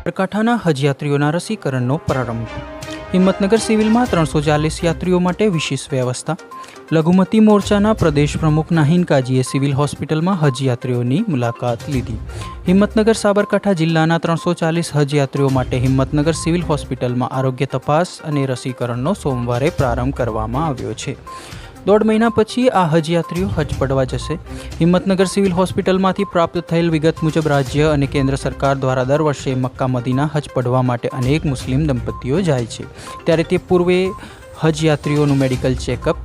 સાબરકાંઠાના હજયાત્રીઓના રસીકરણનો પ્રારંભ. હિંમતનગર સિવિલમાં ત્રણસો ચાલીસ યાત્રીઓ માટે વિશેષ વ્યવસ્થા. લઘુમતી મોરચાના પ્રદેશ પ્રમુખ નાહિન કાજીએ સિવિલ હોસ્પિટલમાં હજયાત્રીઓની મુલાકાત લીધી. હિંમતનગર સાબરકાંઠા જિલ્લાના ત્રણસો ચાલીસ હજયાત્રીઓ માટે હિંમતનગર સિવિલ હોસ્પિટલમાં આરોગ્ય તપાસ અને રસીકરણનો સોમવારે પ્રારંભ કરવામાં આવ્યો છે. દોઢ મહિના પછી આ હજયાત્રીઓ હજ પડવા જશે. હિંમતનગર સિવિલ હોસ્પિટલમાંથી પ્રાપ્ત થયેલ વિગત મુજબ રાજ્ય અને કેન્દ્ર સરકાર દ્વારા દર વર્ષે મક્કા મદીના હજ પડવા માટે અનેક મુસ્લિમ દંપતીઓ જાય છે. ત્યારે તે પૂર્વે હજ યાત્રીઓનું મેડિકલ ચેકઅપ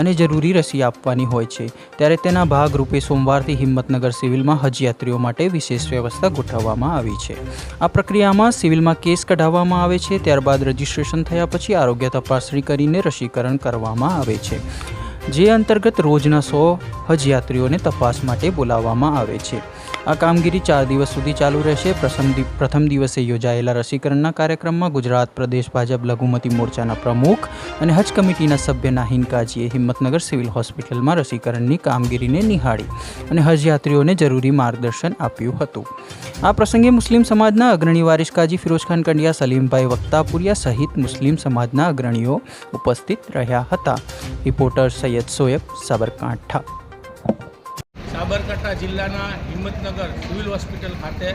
અને જરૂરી રસી આપવાની હોય છે. ત્યારે તેના ભાગરૂપે સોમવારથી હિંમતનગર સિવિલમાં હજ યાત્રીઓ માટે વિશેષ વ્યવસ્થા ગોઠવવામાં આવી છે. આ પ્રક્રિયામાં સિવિલમાં કેસ કઢાવવામાં આવે છે, ત્યારબાદ રજિસ્ટ્રેશન થયા પછી આરોગ્ય તપાસણી કરીને રસીકરણ કરવામાં આવે છે. જે અંતર્ગત રોજના સો હજયાત્રીઓને તપાસ માટે બોલાવવામાં આવે છે. આ કામગીરી ચાર દિવસ સુધી ચાલુ રહેશે. પ્રથમ પ્રથમ દિવસે યોજાયેલા રસીકરણના કાર્યક્રમમાં ગુજરાત પ્રદેશ ભાજપ લઘુમતી મોરચાના પ્રમુખ અને હજ કમિટીના સભ્ય નાહિન કાજીએ હિંમતનગર સિવિલ હોસ્પિટલમાં રસીકરણની કામગીરીને નિહાળી અને હજયાત્રીઓને જરૂરી માર્ગદર્શન આપ્યું હતું. આ પ્રસંગે મુસ્લિમ સમાજના અગ્રણી વારિશ કાજી ફિરોજખાન કંડિયા, સલીમભાઈ વક્તાપુરિયા સહિત મુસ્લિમ સમાજના અગ્રણીઓ ઉપસ્થિત રહ્યા હતા. રિપોર્ટર સૈયદ સોયબ સાબરકાંઠા. સાબરકાંઠા જિલ્લાના હિંમતનગર સિવિલ હોસ્પિટલ ખાતે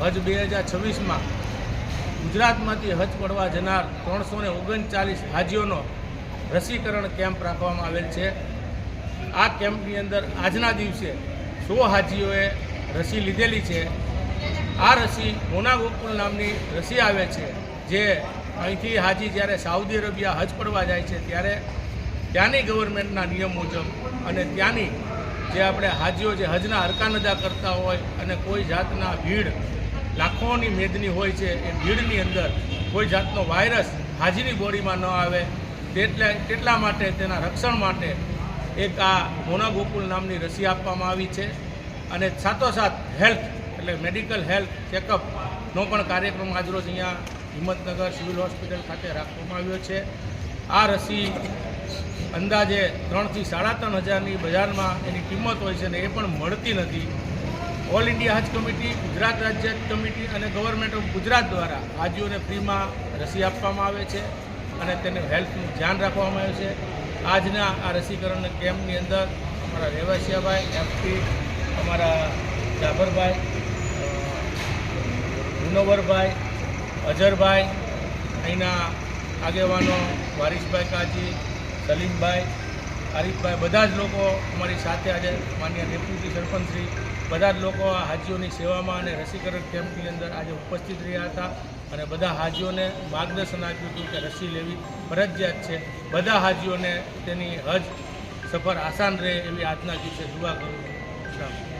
હજ બે હજાર છવ્વીસમાં ગુજરાતમાંથી હજ પડવા જનાર ત્રણસો ને ઓગણચાલીસ હાજીઓનો રસીકરણ કેમ્પ રાખવામાં આવેલ છે. આ કેમ્પની અંદર આજના દિવસે સો હાજીઓએ રસી લીધેલી છે. આ રસી મોના ગોકુલ નામની રસી આવે છે, જે અહીંથી હાજી જ્યારે સાઉદી અરેબિયા હજ પડવા જાય છે ત્યારે ત્યાંની ગવર્મેન્ટના નિયમ મુજબ અને ત્યાંની જે આપણે હાજીઓ જે હજના હરકાન અદા કરતા હોય અને કોઈ જાતના ભીડ લાખોની મેદની હોય છે, એ ભીડની અંદર કોઈ જાતનો વાયરસ હાજીની બોડીમાં ન આવે, તેટલા તેટલા માટે તેના રક્ષણ માટે એક આ મોના ગોકુલ નામની રસી આપવામાં આવી છે અને સાથોસાથ હેલ્થ એટલે મેડિકલ હેલ્થ ચેકઅપનો પણ કાર્યક્રમ આજરોજ અહીંયા હિંમતનગર સિવિલ હોસ્પિટલ ખાતે રાખવામાં આવ્યો છે. આ રસી અંદાજે ત્રણથી સાડા ત્રણ હજારની બજારમાં એની કિંમત હોય છે ને એ પણ મળતી નથી. All India Haj committee Gujarat રાજ્ય કમિટી અને ગવર્મેન્ટ ઓફ ગુજરાત દ્વારા હાજીઓને ફ્રીમાં રસી આપવામાં આવે છે અને તેને હેલ્થનું ધ્યાન રાખવામાં આવે છે. આજના આ રસીકરણ કેમ્પની અંદર અમારા રેવાસિયાભાઈ એફપી અમારા જાફરભાઈ અ, અજરભાઈ અહીંના આગેવાનો વારીશભાઈ કાજી સલીમભાઈ, આરીફભાઈ, બધા જ લોકો અમારી સાથે આજે માન્ય ડેપ્યુટી સરપંચશ્રી બધા જ લોકો આ હાજીઓની સેવામાં અને રસીકરણ કેમ્પની અંદર આજે ઉપસ્થિત રહ્યા હતા અને બધા હાજીઓને માર્ગદર્શન આપ્યું હતું કે રસી લેવી ફરજિયાત છે. બધા હાજીઓને તેની હજ સફર આસાન રહે એવી આજના દિવસે દુઆ કરું છું.